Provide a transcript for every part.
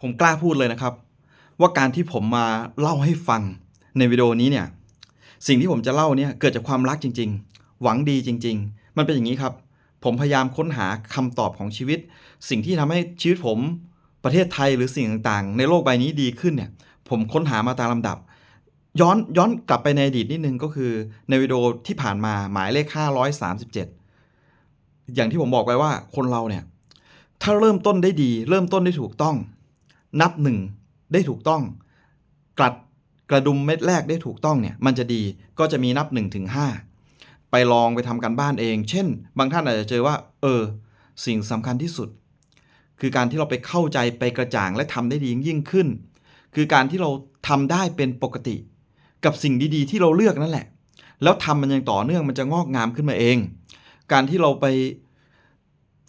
ผมกล้าพูดเลยนะครับ ว่าการที่ผมมาเล่าให้ฟังในวิดีโอนี้เนี่ย สิ่งที่ผมจะเล่าเนี่ยเกิดจากความรักจริง ๆ หวังดีจริง ๆ มันเป็นอย่างนี้ครับ ผมพยายามค้นหาคำตอบของชีวิต สิ่งที่ทำให้ชีวิตผมประเทศไทยหรือสิ่งต่างๆ ในโลกใบนี้ดีขึ้นเนี่ย ผมค้นหามาตามลำดับ ย้อนย้อนกลับไปในอดีตนิดนึงก็คือในวิดีโอที่ผ่านมาหมายเลข 537 อย่างที่ผมบอกไปว่าคนเราเนี่ย ถ้าเริ่มต้นได้ดี เริ่มต้นได้ถูกต้อง นับหนึ่งได้ถูกต้อง กลัดกระดุมเม็ดแรกได้ถูกต้องเนี่ยมันจะดีก็จะมีนับ1นถึงหไปลองไปทำกันบ้านเอง เช่น บางท่านอาจจะเจอว่า เออ สิ่งสำคัญที่สุด คือการที่เราไปเข้าใจไปกระจ่างและทำได้ดียิ่งขึ้น คือการที่เราทำได้เป็นปกติ กับสิ่งดีๆ ที่เราเลือกนั่นแหละ แล้วทำมันยังต่อเนื่องมันจะงอกงามขึ้นมาเอง การที่เราไป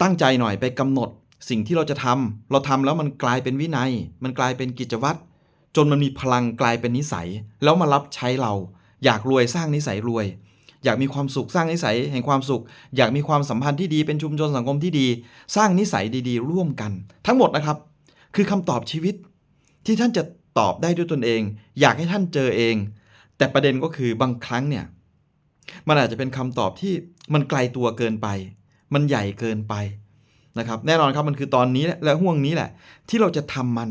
ตั้งใจหน่อยไปกำหนด สิ่งที่เราจะทำเราทำแล้วมันกลายเป็นวินัย มันกลายเป็นกิจวัตรจนมันมีพลังกลายเป็นนิสัย แล้วมารับใช้เรา อยากรวยสร้างนิสัยรวย อยากมีความสุขสร้างนิสัยแห่งความสุข อยากมีความสัมพันธ์ที่ดีเป็นชุมชนสังคมที่ดี สร้างนิสัยดีๆ ร่วมกัน ทั้งหมดนะครับ คือคำตอบชีวิต ที่ท่านจะตอบได้ด้วยตนเอง อยากให้ท่านเจอเอง แต่ประเด็นก็คือบางครั้งเนี่ยมันอาจจะเป็นคำตอบที่มันไกลตัวเกินไป มันใหญ่เกินไป นะครับแน่นอนครับมันคือตอนนี้และห่วงนี้แหละ ที่เราจะทำมัน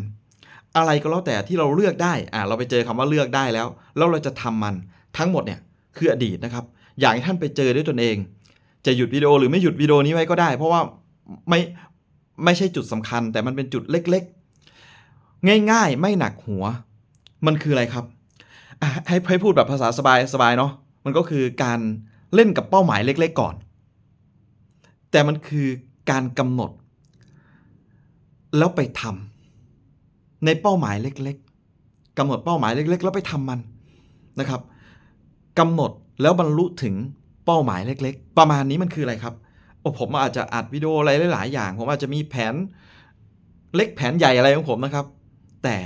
อะไรก็แล้วแต่ที่เราเลือกได้อ่าเราไปเจอคำว่าเลือกได้แล้ว แล้วเราจะทำมันทั้งหมดเนี่ยคืออดีตนะครับ อยากให้ท่านไปเจอด้วยตนเอง จะหยุดวิดีโอหรือไม่หยุดวิดีโอนี้ไว้ก็ได้ เพราะว่าไม่ไม่ใช่จุดสำคัญ แต่มันเป็นจุดเล็กๆ ง่ายๆ ไม่หนักหัว มันคืออะไรครับให้ให้พูดแบบภาษาสบายสบายเนาะมันก็คือการเล่นกับเป้าหมายเล็ก ๆ ก่อน แต่มันคือ การกำหนด แล้วไปทำในเป้าหมายเล็ก ๆกำหนดเป้าหมายเล็ก ๆ แล้วไปทำมันนะครับกำหนดแล้วบรรลุถึงเป้าหมายเล็ก ๆ ประมาณนี้มันคืออะไรครับโอ้ผมอาจจะอัดวิดีโออะไรหลาย ๆ อย่าง ผมอาจจะมีแผนเล็กแผนใหญ่อะไรของผมนะครับ แต่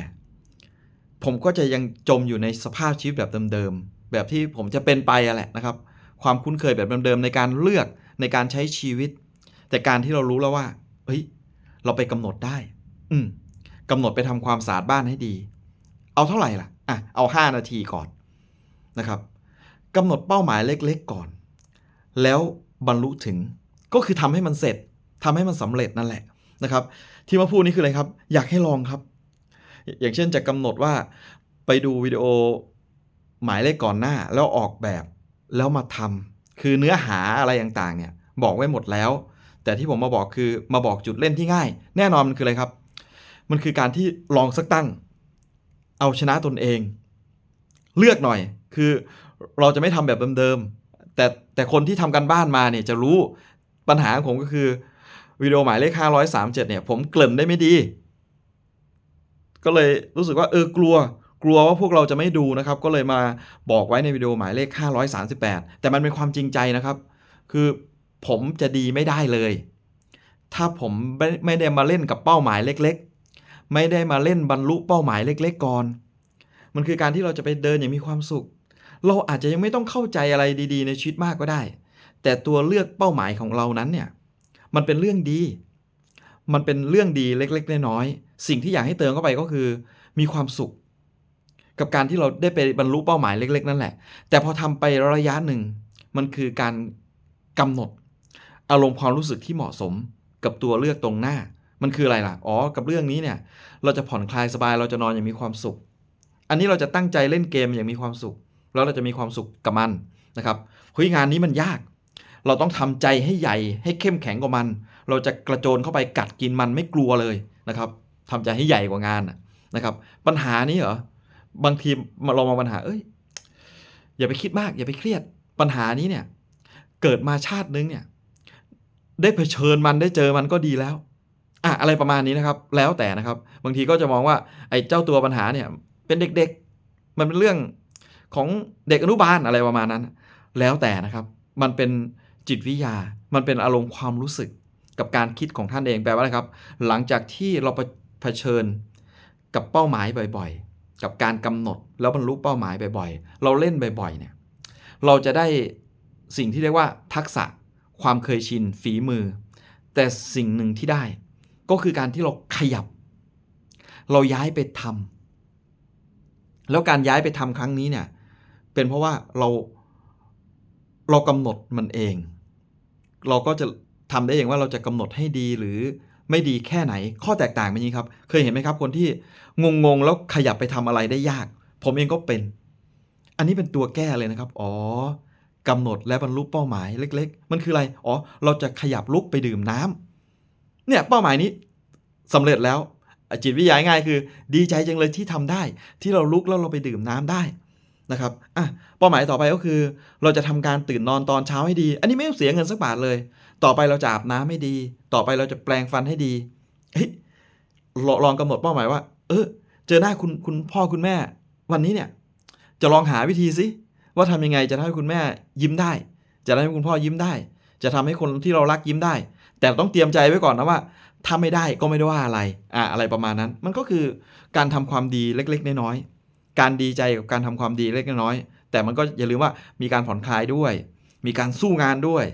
ผมก็จะยังจมอยู่ในสภาพชีวิตแบบเดิมๆแบบที่ผมจะเป็นไปอะแหละนะครับ ความคุ้นเคยแบบเดิมๆในการเลือกในการใช้ชีวิต แต่การที่เรารู้แล้วว่าเฮ้ยเราไปกำหนดได้ อืมกำหนดไปทำความสะอาดบ้านให้ดี เอาเท่าไหร่ล่ะอะเอา 5 นาทีก่อนนะครับกำหนดเป้าหมายเล็ก ๆ ก่อน แล้วบรรลุถึงก็คือทำให้มันเสร็จทำให้มันสำเร็จนั่นแหละนะครับ ที่มาพูดนี่คืออะไรครับ อยากให้ลองครับ อย่างเช่นจะกำหนดว่าไปดูวิดีโอหมายเลขก่อนหน้า แล้วออกแบบแล้วมาทำคือเนื้อหาอะไรต่างๆเนี่ย บอกไว้หมดแล้ว แต่ที่ผมมาบอกคือมาบอกจุดเล่นที่ง่าย แน่นอนมันคืออะไรครับ มันคือการที่ลองสักตั้ง เอาชนะตนเอง เลือกหน่อย คือเราจะไม่ทำแบบเดิมๆแต่แต่คนที่ทำกันบ้านมาเนี่ยจะรู้ปัญหาของผมก็คือวิดีโอหมายเลข 537 เนี่ย ผมเกริ่นได้ไม่ดี ก็เลยรู้สึกว่าเออกลัว กลัวว่าพวกเราจะไม่ดูนะครับ ก็เลยมาบอกไว้ในวิดีโอหมายเลข 538 แต่มันเป็นความจริงใจนะครับ คือ ผมจะดีไม่ได้เลย ถ้าผมไม่ไมได้มาเล่นกับเป้าหมายเล็กๆ ไม่ได้มาเล่นบรรลุเป้าหมายเล็ก ๆ ก่อน มันคือการที่เราจะไปเดินอย่างมีความสุข เราอาจจะยังไม่ต้องเข้าใจอะไรดี ๆ ในชีวิตมากก็ได้ แต่ตัวเลือกเป้าหมายของเรานั้นเนี่ย มันเป็นเรื่องดี มันเป็นเรื่องดีเล็ก ๆ น้อยๆ สิ่งที่อยากให้เติมเข้าไปก็คือ มีความสุข กับการที่เราได้ไปบรรลุเป้าหมายเล็ก ๆ นั่นแหละ แต่พอทำไประยะหนึ่ง มันคือการกำหนด อารมณ์ความรู้สึกที่เหมาะสมกับตัวเลือกตรงหน้า มันคืออะไรล่ะ อ๋อ กับเรื่องนี้เนี่ย เราจะผ่อนคลายสบาย เราจะนอนอย่างมีความสุข อันนี้เราจะตั้งใจเล่นเกมอย่างมีความสุข แล้วเราจะมีความสุขกับมันนะครับเฮ้ยงานนี้มันยาก เราต้องทำใจให้ใหญ่ ให้เข้มแข็งกว่ามัน เราจะกระโจนเข้าไปกัดกินมันไม่กลัวเลยนะครับทำใจให้ใหญ่กว่างานนะครับ ปัญหานี้เหรอ บางทีเรามาปัญหา เอ้ย อย่าไปคิดมาก อย่าไปเครียด ปัญหานี้เนี่ย เกิดมาชาตินึงเนี่ย ได้เผชิญมันได้เจอมันก็ดีแล้วอะอะไรประมาณนี้นะครับ แล้วแต่นะครับ บางทีก็จะมองว่าไอ้เจ้าตัวปัญหาเนี่ย เป็นเด็กๆ มันเป็นเรื่องของเด็กอนุบาลอะไรประมาณนั้น แล้วแต่นะครับ มันเป็นจิตวิทยา มันเป็นอารมณ์ความรู้สึกกับการคิดของท่านเองแปลว่าอะไรครับ หลังจากที่เราเผชิญกับเป้าหมายบ่อยๆ กับการกำหนดแล้วบรรลุเป้าหมายบ่อยๆ เราเล่นบ่อยๆ เนี่ย เราจะได้สิ่งที่เรียกว่าทักษะ ความเคยชินฝีมือ แต่สิ่งหนึ่งที่ได้ ก็คือการที่เราขยับ เราย้ายไปทำแล้วการย้ายไปทำครั้งนี้เนี่ย เป็นเพราะว่าเราเรากำหนดมันเอง เราก็จะทำได้เองว่าเราจะกำหนดให้ดีหรือไม่ดีแค่ไหน ข้อแตกต่างเป็นอย่างนี้ครับ เคยเห็นไหมครับคนที่งงๆแล้วขยับไปทำอะไรได้ยาก ผมเองก็เป็น อันนี้เป็นตัวแก้เลยนะครับ อ๋อ กำหนดและบรรลุเป้าหมายเล็ก ๆ มันคืออะไร อ๋อ เราจะขยับลุกไปดื่มน้ำเนี่ยเป้าหมายนี้สำเร็จแล้ว จิตวิทยาง่ายคือ ดีใจจังเลยที่ทำได้ ที่เราลุกแล้วเราไปดื่มน้ำได้นะครับ อะ เป้าหมายต่อไปก็คือ เราจะทำการตื่นนอนตอนเช้าให้ดี อันนี้ไม่ต้องเสียเงินสักบาทเลย ต่อไปเราจะอาบน้ำให้ดี ต่อไปเราจะแปรงฟันให้ดีเฮ้ยลองลองกำหนดเป้าหมายว่า เออ เจอหน้าคุณคุณพ่อคุณแม่ วันนี้เนี่ย จะลองหาวิธีสิ ว่าทำยังไงจะทำให้คุณแม่ยิ้มได้ จะทำให้คุณพ่อยิ้มได้ จะทำให้คนที่เรารักยิ้มได้ แต่ต้องเตรียมใจไว้ก่อนนะว่าถ้าไม่ได้ก็ไม่ได้ว่าอะไรอะอะไรประมาณนั้น มันก็คือการทำความดีเล็ก ๆ น้อยๆการดีใจกับการทำความดีเล็กน้อยๆแต่มันก็อย่าลืมว่ามีการผ่อนคลายด้วย มีการสู้งานด้วย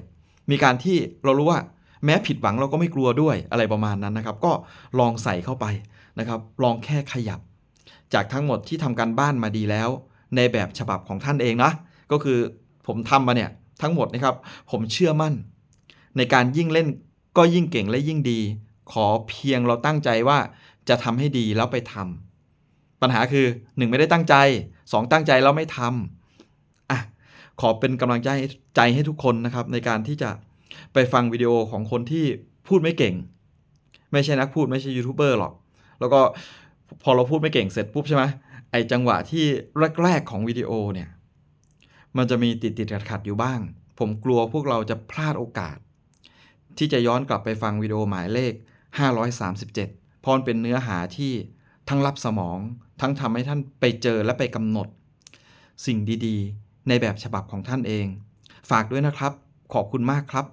มีการที่เรารู้ว่าแม้ผิดหวังเราก็ไม่กลัวด้วยอะไรประมาณนั้นนะครับ ก็ลองใส่เข้าไปนะครับ ลองแค่ขยับ จากทั้งหมดที่ทำการบ้านมาดีแล้ว ในแบบฉบับของท่านเองนะก็คือผมทำมาเนี่ยทั้งหมดนะครับผมเชื่อมั่น ในการยิ่งเล่นก็ยิ่งเก่งและยิ่งดี ขอเพียงเราตั้งใจว่าจะทำให้ดีแล้วไปทำปัญหาคือ 1 ไม่ได้ตั้งใจ 2 ตั้งใจแล้วไม่ทำอะขอเป็นกำลังใจใจให้ทุกคนนะครับ ในการที่จะไปฟังวิดีโอของคนที่พูดไม่เก่ง ไม่ใช่นักพูดไม่ใช่ยูทูบเบอร์หรอก แล้วก็พอเราพูดไม่เก่งเสร็จปุ๊บใช่ไหม ไอจังหวะที่แรกๆของวิดีโอเนี่ย มันจะมีติดติดขัดขัดๆอยู่บ้าง ผมกลัวพวกเราจะพลาดโอกาส ที่จะย้อนกลับไปฟังวิดีโอหมายเลข 537เพราะมันเป็นเนื้อหาที่ทั้งรับสมอง ทั้งทำให้ท่านไปเจอและไปกำหนด สิ่งดีๆ ในแบบฉบับของท่านเอง ฝากด้วยนะครับ ขอบคุณมากครับ